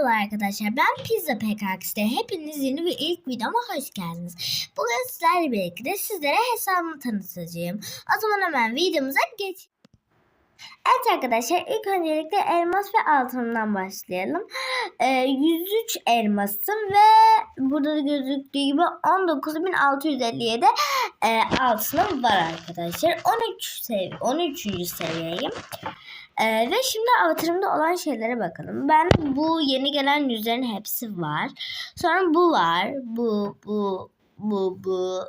Merhabalar arkadaşlar ben Pizza PKX'de hepiniz yeni bir ilk videoma hoş geldiniz. Bugün sizlerle birlikte sizlere hesabımı tanıtacağım. O zaman hemen videomuza geç. Evet arkadaşlar ilk öncelikle elmas ve altından başlayalım. Ee, 103 elmasım ve burada da gözüktüğü gibi 19.657 e, altınım var arkadaşlar. 13 sev 13. seviyeyim. Ee, ve şimdi avatarımda olan şeylere bakalım. Ben bu yeni gelen yüzlerin hepsi var. Sonra bu var. Bu, bu, bu, bu.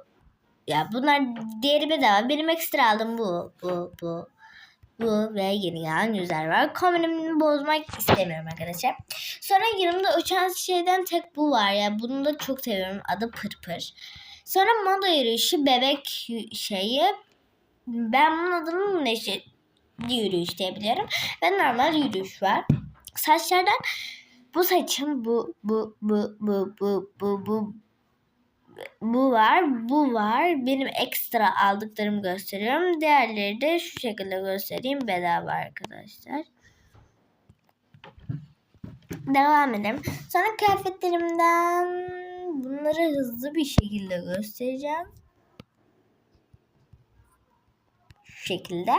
Ya bunlar diğeri bedava. Benim ekstra aldım bu, bu, bu. Bu ve yeni gelen yüzler var. Kombinimi bozmak istemiyorum arkadaşlar. Sonra yanımda uçan şeyden tek bu var. Ya bunu da çok seviyorum. Adı Pırpır. Sonra moda yürüyüşü bebek şeyi. Ben bunun adını Neşe yürüyüş diyebilirim. Ve normal yürüyüş var. Saçlardan bu saçım bu bu bu bu bu bu bu bu var, bu var. Benim ekstra aldıklarımı gösteriyorum. Diğerleri de şu şekilde göstereyim. Bedava arkadaşlar. Devam edelim. Sonra kıyafetlerimden bunları hızlı bir şekilde göstereceğim. Şu şekilde.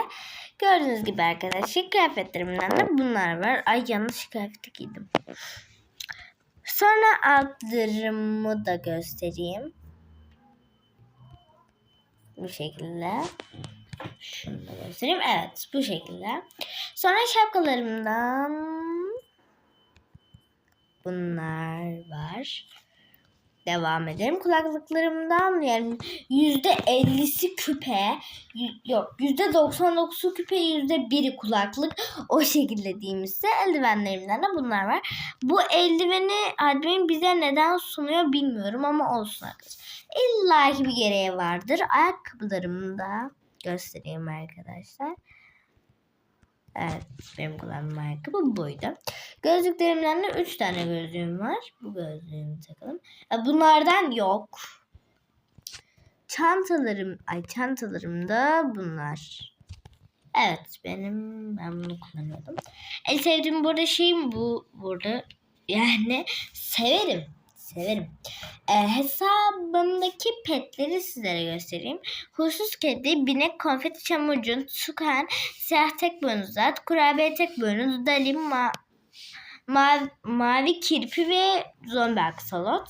Gördüğünüz gibi arkadaşlar kıyafetlerimden de bunlar var. Ay yanlış kıyafeti giydim. Sonra altlarımı da göstereyim. Bu şekilde. Şunu da göstereyim. Evet bu şekilde. Sonra şapkalarımdan bunlar var. Devam edelim. Kulaklıklarımdan yani yüzde ellisi küpe, y- yok yüzde doksan dokuzu küpe, yüzde biri kulaklık. O şekilde diyeyim size. Eldivenlerimden de bunlar var. Bu eldiveni admin bize neden sunuyor bilmiyorum ama olsun arkadaşlar. İlla ki bir gereği vardır. Ayakkabılarımı da göstereyim arkadaşlar. Evet benim kullandığım ayakkabı buydu. Gözlüklerimden de 3 tane gözlüğüm var. Bu gözlüğümü takalım. Ya Bunlardan yok. Çantalarım, ay çantalarım da bunlar. Evet benim ben bunu kullanıyordum. En sevdiğim burada şeyim bu burada. Yani severim. Severim. Ee, hesabımdaki petleri sizlere göstereyim. Huysuz kedi, binek, konfeti, çamurcun, tukan, siyah tek boynuz at, kurabiye tek boynuz, dalim, ma mavi, mavi kirpi ve zombi aksolot.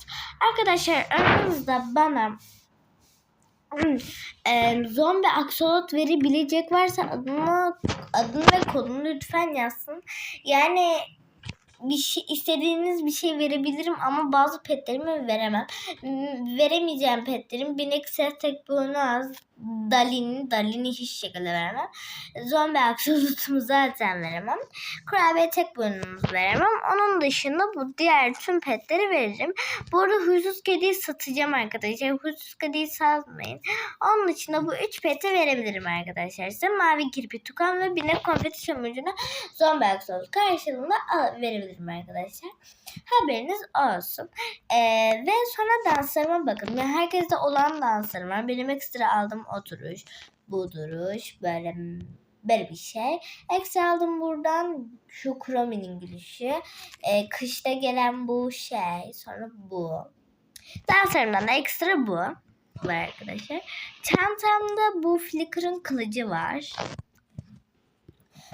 Arkadaşlar aranızda bana e, zombi aksolot verebilecek varsa adını, adını ve kodunu lütfen yazsın. Yani bir şey istediğiniz bir şey verebilirim ama bazı petlerimi veremem. M- Veremeyeceğim petlerim binek ses tek az Dalin, Dalin'i hiç şekilde veremem. Zombi aksolotumu zaten veremem. Kurabiye tek boynumuzu veremem. Onun dışında bu diğer tüm petleri veririm. Bu arada huysuz kediyi satacağım arkadaşlar. Huysuz kediyi satmayın. Onun dışında bu üç peti verebilirim arkadaşlar. Size mavi kirpi, tukan ve binek konfeti çamurcunu zombi aksolot karşılığında verebilirim arkadaşlar. Haberiniz olsun. Ee, ve sonra danslarıma bakın. Ve herkeste olan danslarım var. Benim ekstra aldığım oturuş, bu duruş, böyle böyle bir şey. Ekstra aldım buradan şu Kromi'nin gülüşü. Ee, kışta gelen bu şey. Sonra bu. Danslarımdan da ekstra bu. Var arkadaşlar. Çantamda bu Flickr'ın kılıcı var.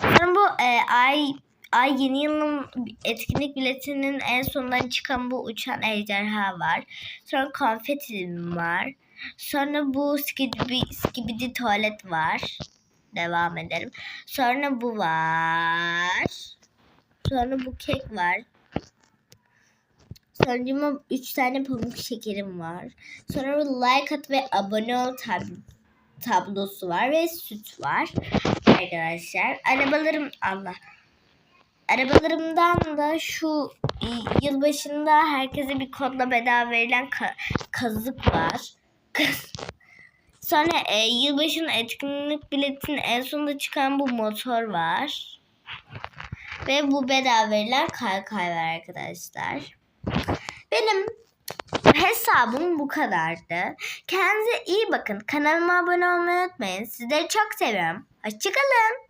Sonra bu e, ay Ay yeni yılın etkinlik biletinin en sonundan çıkan bu uçan ejderha var. Sonra konfetim var. Sonra bu skibidi, skibidi tuvalet var. Devam edelim. Sonra bu var. Sonra bu kek var. Sonra 3 tane pamuk şekerim var. Sonra bu like at ve abone ol tab- tablosu var ve süt var. Arkadaşlar arabalarım Allah. Arabalarımdan da şu yılbaşında herkese bir kodla bedava verilen ka- kazık var. Sonra e, yılbaşının etkinlik biletinin en sonunda çıkan bu motor var. Ve bu bedava verilen kaykay var arkadaşlar. Benim hesabım bu kadardı. Kendinize iyi bakın. Kanalıma abone olmayı unutmayın. Sizleri çok seviyorum. Hoşçakalın.